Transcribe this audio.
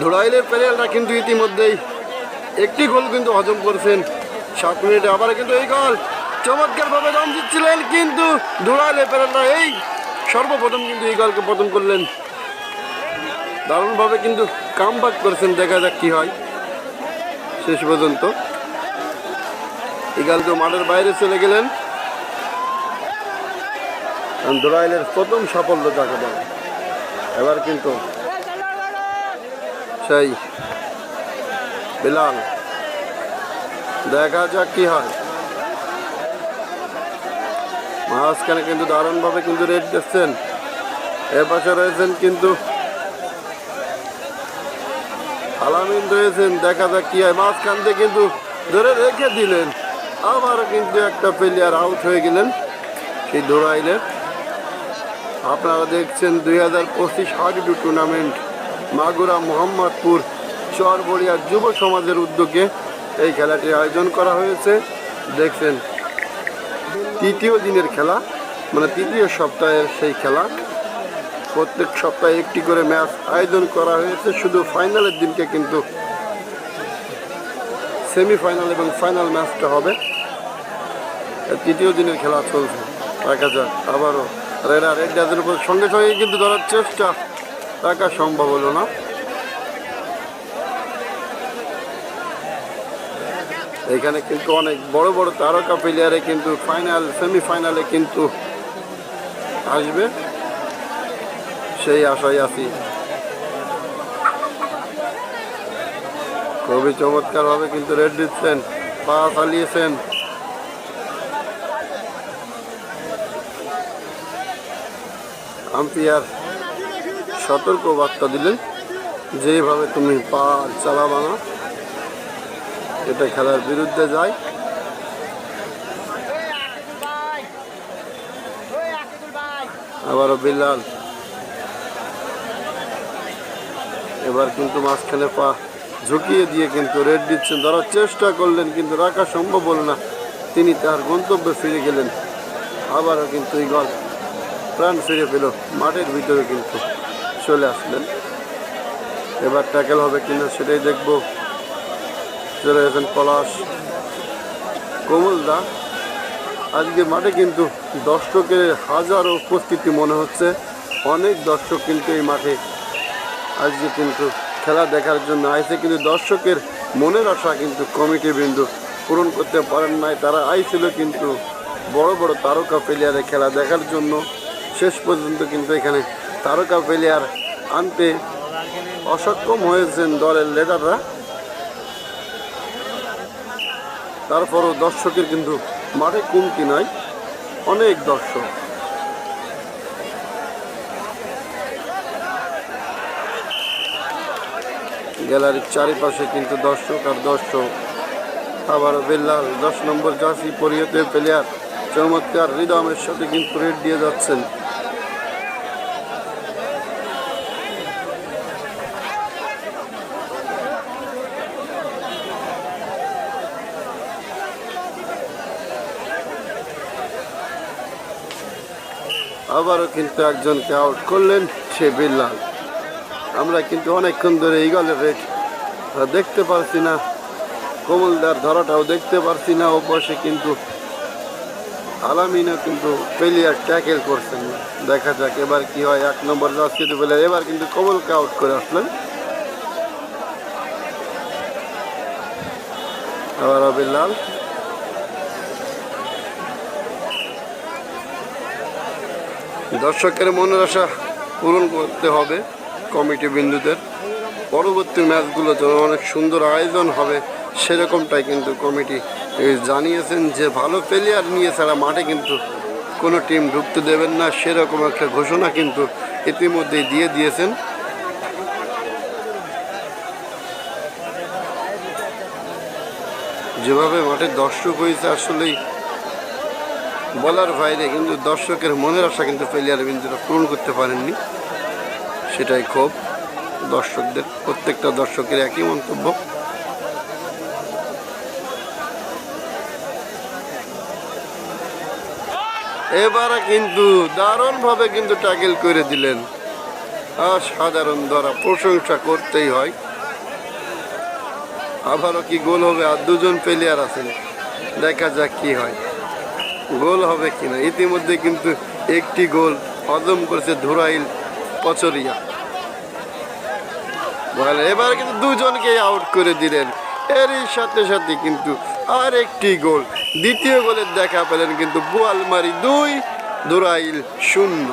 ধুড়াইলের প্লেয়াররা কিন্তু ইতিমধ্যেই একটি গোল কিন্তু হজম করেছেন। সাত মিনিটে আবার কিন্তু এই গোল। চমৎকারভাবে দম দিচ্ছিলেন কিন্তু ধুড়াইলের প্লেয়াররা এই সর্বপ্রথম কিন্তু এই গোলকে পতন করলেন। দারুণভাবে কিন্তু কাম করেছেন, দেখা যাক কি হয়। শেষ পর্যন্ত। ইগাল তো মাঠের বাইরে চলে গেলেন। দোরাইলের প্রথম সাফল্য তাকে বলে এবার কিন্তু সেই বিলাল। দেখা যাক কি হয়। মাঝখানে কিন্তু দারুণভাবে কিন্তু রেড দিচ্ছেন। এ পাশে রয়েছেন কিন্তু আলামিন রয়েছেন। দেখা যাক কি হয়। মাঝখান থেকে কিন্তু ধরে রেখে দিলেন। আবারও কিন্তু একটা প্লেয়ার আউট হয়ে গেলেন সেই দৌড়াইলের আপনারা দেখছেন দুই হাজার পঁচিশ হাডুডু টুর্নামেন্ট মাগুরা, মোহাম্মদপুর, চরবড়িয়া যুব সমাজের উদ্যোগে এই খেলাটি আয়োজন করা হয়েছে। দেখছেন, তৃতীয় দিনের খেলা মানে তৃতীয় সপ্তাহের সেই খেলা। প্রত্যেক সপ্তাহে একটি করে ম্যাচ আয়োজন করা হয়েছে। শুধু ফাইনালের দিনকে কিন্তু সেমিফাইনাল এবং ফাইনাল ম্যাচটা হবে। তৃতীয় দিনের খেলা চলছে। দেখা যাক, আবারও রেডা রেড ডাজের উপর সঙ্গে সঙ্গে কিন্তু ধরার চেষ্টা। রাখা সম্ভব হলো না। এখানে কিন্তু অনেক বড় বড় তারকা প্লেয়ারে কিন্তু ফাইনাল সেমিফাইনালে কিন্তু আসবে। সেই আশায় আছি। খুবই চমৎকারভাবে কিন্তু রেড দিচ্ছেন পা চালিয়েছেন আম্পিয়ার সতর্ক বার্তা দিলে যেভাবে তুমি পা চালাবা না, এটা খেলার বিরুদ্ধে যায়। আবারও বিল্লাল। এবার কিন্তু মাঝখানে পা ঝুঁকিয়ে দিয়ে কিন্তু রেড দিচ্ছেন। ধরার চেষ্টা করলেন, কিন্তু রাখা সম্ভব হলো না। তিনি তার গন্তব্যে ফিরে গেলেন। আবারও কিন্তু এই গল প্রাণ ফিরে পেল মাঠের ভিতরে কিন্তু। চলে আসলেন। এবার ট্যাকেল হবে কিনা সেটাই দেখব। চলে গেছেন পলাশ। কোমলদা আজকে মাঠে কিন্তু দর্শকের হাজারো উপস্থিতি মনে হচ্ছে। অনেক দর্শক কিন্তু এই মাঠে আজকে কিন্তু খেলা দেখার জন্য আইসে কিন্তু দর্শকের মনের আশা কিন্তু কমিটি বিন্দু পূরণ করতে পারেন নাই। তারা আইছিল কিন্তু বড় বড় তারকা প্লেয়ারে খেলা দেখার জন্য। শেষ পর্যন্ত কিন্তু এখানে তারকা প্লেয়ার আনতে অসক্ষম হয়েছেন দলের লিডাররা তারপরও দর্শকের কিন্তু মাঠে কমতি নয় অনেক দর্শক। গ্যালারির চারিপাশে কিন্তু দর্শক আর দর্শক। আবারও বেল্লাল দশ নম্বর জার্সি পরিহতে প্লেয়ার, চমৎকার হৃদমের সাথে কিন্তু রেড দিয়ে যাচ্ছেন। আবারও কিন্তু একজনকে আউট করলেন, সে বিল্লাল। আমরা কিন্তু অনেকক্ষণ ধরে ইগলের রেট দেখতে পারছি না, কমলদার ধরাটাও দেখতে পারছি না ও বসে কিন্তু আলামিনও কিন্তু প্লেয়ার ট্যাকেল করছেন দেখা যাক এবার কি হয়, এক নম্বর জার্সিতে প্লেয়ার এবার কিন্তু কমলকে আউট করে আসলেন। আবার বিল্লাল। দর্শকের মনের আশা পূরণ করতে হবে কমিটি বিন্দুদের। পরবর্তী ম্যাচগুলো যেন অনেক সুন্দর আয়োজন হবে, সেরকমটাই কিন্তু কমিটি জানিয়েছেন যে ভালো প্লেয়ার নিয়ে ছাড়া মাঠে কিন্তু কোনো টিম ঢুকতে দেবেন না, সেরকম একটা ঘোষণা কিন্তু ইতিমধ্যেই দিয়ে দিয়েছেন। যেভাবে মাঠে দর্শক হয়েছে, আসলেই বলার বাইরে কিন্তু দর্শকের মনের আশা কিন্তু প্লেয়ার বিন্দুরা পূরণ করতে পারেননি। সেটাই ক্ষোভ। দর্শকদের, প্রত্যেকটা দর্শকের একই মন্তব্য। এবারে কিন্তু দারুণভাবে কিন্তু ট্যাকেল করে দিলেন। অসাধারণ ধরা, প্রশংসা করতেই হয়। আবারও কি গোল হবে? আর দুজন প্লেয়ার আছেন। দেখা যাক কি হয়। গোল হবে কিনা? ইতিমধ্যে কিন্তু একটি গোল হজম করেছে ধুরাইল পচরিয়া। বলে, এবার কিন্তু দুজনকে আউট করে দিলেন। এরই সাথে সাথে কিন্তু আর একটি গোল, দ্বিতীয় গোলের দেখা পেলেন কিন্তু বোয়ালমারি দুই দুরাইল শূন্য।